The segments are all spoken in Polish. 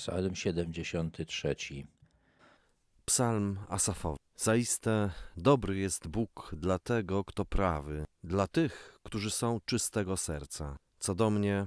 Psalm 73. Psalm Asafowy. Zaiste dobry jest Bóg dla tego, kto prawy, dla tych, którzy są czystego serca. Co do mnie,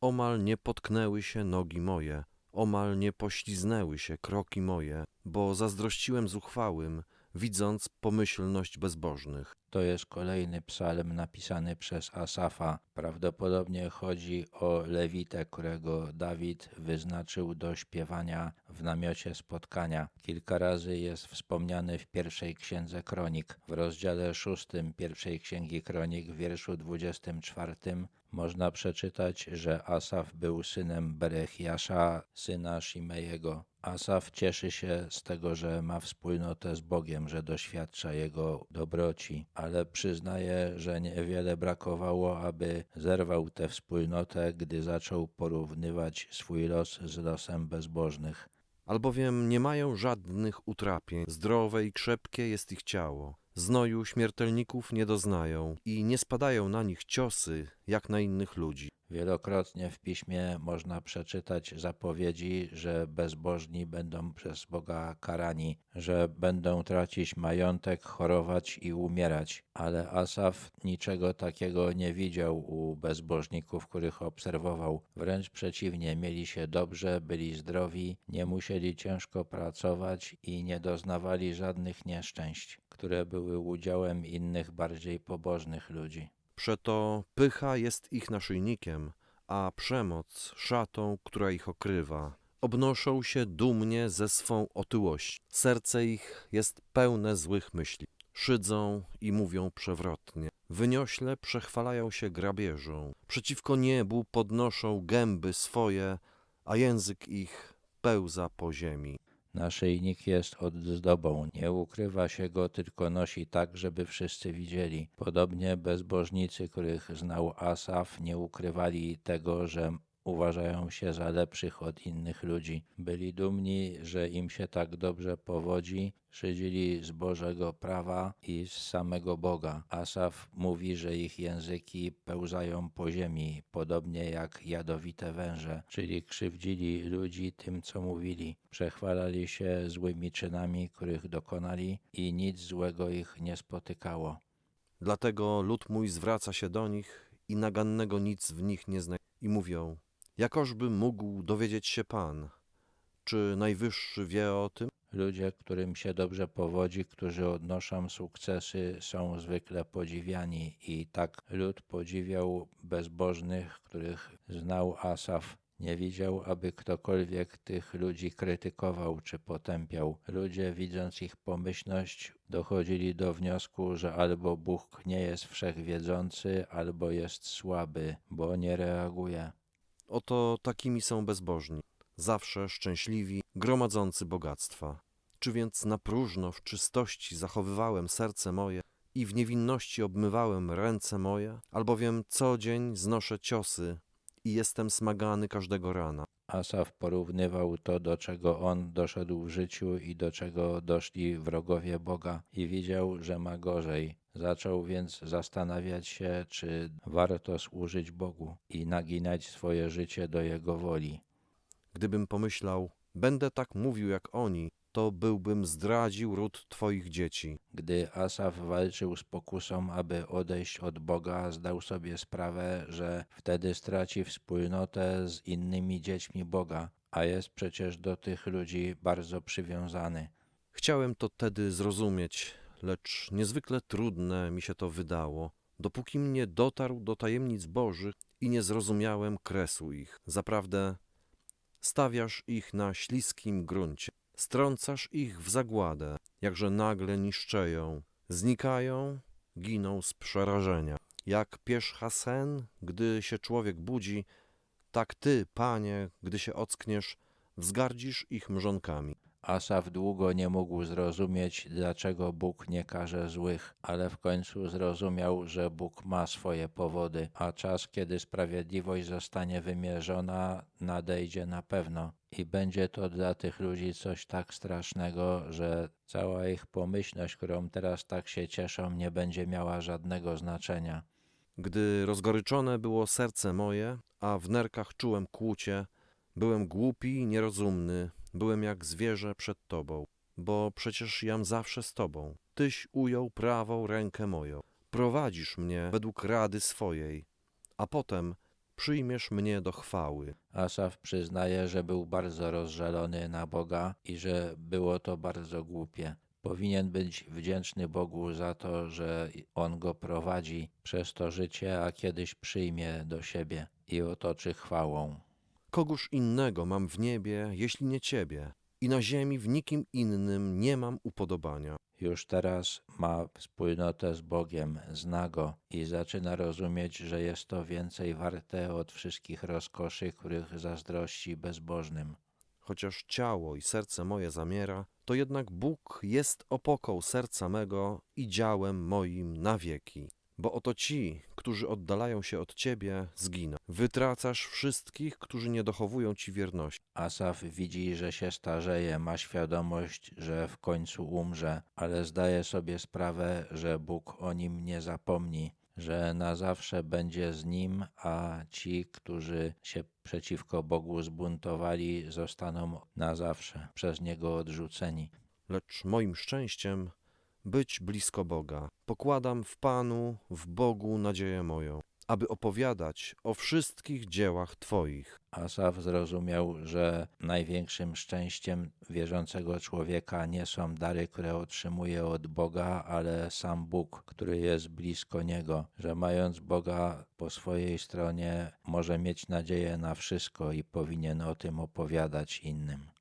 omal nie potknęły się nogi moje, omal nie pośliznęły się kroki moje, bo zazdrościłem zuchwałym, widząc pomyślność bezbożnych. To jest kolejny psalm napisany przez Asafa. Prawdopodobnie chodzi o Lewitę, którego Dawid wyznaczył do śpiewania w namiocie spotkania. Kilka razy jest wspomniany w pierwszej księdze Kronik. W rozdziale szóstym pierwszej księgi Kronik, w wierszu 24 można przeczytać, że Asaf był synem Berechiasza, syna Shimejego. Asaf cieszy się z tego, że ma wspólnotę z Bogiem, że doświadcza Jego dobroci, ale przyznaje, że niewiele brakowało, aby zerwał tę wspólnotę, gdy zaczął porównywać swój los z losem bezbożnych. Albowiem nie mają żadnych utrapień, zdrowe i krzepkie jest ich ciało. Znoju śmiertelników nie doznają i nie spadają na nich ciosy, jak na innych ludzi. Wielokrotnie w piśmie można przeczytać zapowiedzi, że bezbożni będą przez Boga karani, że będą tracić majątek, chorować i umierać. Ale Asaf niczego takiego nie widział u bezbożników, których obserwował. Wręcz przeciwnie, mieli się dobrze, byli zdrowi, nie musieli ciężko pracować i nie doznawali żadnych nieszczęść, które były udziałem innych bardziej pobożnych ludzi. Przeto pycha jest ich naszyjnikiem, a przemoc szatą, która ich okrywa. Obnoszą się dumnie ze swą otyłością. Serce ich jest pełne złych myśli. Szydzą i mówią przewrotnie. Wyniośle przechwalają się grabieżą. Przeciwko niebu podnoszą gęby swoje, a język ich pełza po ziemi. Naszyjnik jest ozdobą, nie ukrywa się go, tylko nosi tak, żeby wszyscy widzieli. Podobnie bezbożnicy, których znał Asaf, nie ukrywali tego, że uważają się za lepszych od innych ludzi. Byli dumni, że im się tak dobrze powodzi, szydzili z Bożego prawa i z samego Boga. Asaf mówi, że ich języki pełzają po ziemi, podobnie jak jadowite węże, czyli krzywdzili ludzi tym, co mówili. Przechwalali się złymi czynami, których dokonali i nic złego ich nie spotykało. Dlatego lud mój zwraca się do nich i nagannego nic w nich nie zna i mówią, jakożby mógł dowiedzieć się Pan, czy Najwyższy wie o tym? Ludzie, którym się dobrze powodzi, którzy odnoszą sukcesy, są zwykle podziwiani i tak lud podziwiał bezbożnych, których znał Asaf. Nie widział, aby ktokolwiek tych ludzi krytykował czy potępiał. Ludzie, widząc ich pomyślność, dochodzili do wniosku, że albo Bóg nie jest wszechwiedzący, albo jest słaby, bo nie reaguje. Oto takimi są bezbożni, zawsze szczęśliwi, gromadzący bogactwa. Czy więc na próżno w czystości zachowywałem serce moje i w niewinności obmywałem ręce moje, albowiem co dzień znoszę ciosy i jestem smagany każdego rana. Asaf porównywał to, do czego on doszedł w życiu i do czego doszli wrogowie Boga, i widział, że ma gorzej. Zaczął więc zastanawiać się, czy warto służyć Bogu i naginać swoje życie do Jego woli. Gdybym pomyślał, będę tak mówił jak oni, to byłbym zdradził ród Twoich dzieci. Gdy Asaf walczył z pokusą, aby odejść od Boga, zdał sobie sprawę, że wtedy straci wspólnotę z innymi dziećmi Boga, a jest przecież do tych ludzi bardzo przywiązany. Chciałem to tedy zrozumieć, lecz niezwykle trudne mi się to wydało, dopókim nie dotarł do tajemnic Bożych i nie zrozumiałem kresu ich. Zaprawdę stawiasz ich na śliskim gruncie, strącasz ich w zagładę, jakże nagle niszczeją, znikają, giną z przerażenia. Jak pierzcha sen, gdy się człowiek budzi, tak ty, panie, gdy się ockniesz, wzgardzisz ich mrzonkami. Asaf długo nie mógł zrozumieć, dlaczego Bóg nie karze złych, ale w końcu zrozumiał, że Bóg ma swoje powody, a czas, kiedy sprawiedliwość zostanie wymierzona, nadejdzie na pewno. I będzie to dla tych ludzi coś tak strasznego, że cała ich pomyślność, którą teraz tak się cieszą, nie będzie miała żadnego znaczenia. Gdy rozgoryczone było serce moje, a w nerkach czułem kłucie, Byłem głupi i nierozumny, byłem jak zwierzę przed Tobą, bo przecież jam zawsze z Tobą. Tyś ujął prawą rękę moją. Prowadzisz mnie według rady swojej, a potem przyjmiesz mnie do chwały. Asaf przyznaje, że był bardzo rozżalony na Boga i że było to bardzo głupie. Powinien być wdzięczny Bogu za to, że On go prowadzi przez to życie, a kiedyś przyjmie do siebie i otoczy chwałą. Kogóż innego mam w niebie, jeśli nie Ciebie, i na ziemi w nikim innym nie mam upodobania. Już teraz ma wspólnotę z Bogiem, zna Go i zaczyna rozumieć, że jest to więcej warte od wszystkich rozkoszy, których zazdrości bezbożnym. Chociaż ciało i serce moje zamiera, to jednak Bóg jest opoką serca mego i działem moim na wieki. Bo oto ci, którzy oddalają się od Ciebie, zginą. Wytracasz wszystkich, którzy nie dochowują Ci wierności. Asaf widzi, że się starzeje, ma świadomość, że w końcu umrze, ale zdaje sobie sprawę, że Bóg o nim nie zapomni, że na zawsze będzie z nim, a ci, którzy się przeciwko Bogu zbuntowali, zostaną na zawsze przez niego odrzuceni. Lecz moim szczęściem być blisko Boga. Pokładam w Panu, w Bogu nadzieję moją, aby opowiadać o wszystkich dziełach Twoich. Asaf zrozumiał, że największym szczęściem wierzącego człowieka nie są dary, które otrzymuje od Boga, ale sam Bóg, który jest blisko niego, że mając Boga po swojej stronie, może mieć nadzieję na wszystko i powinien o tym opowiadać innym.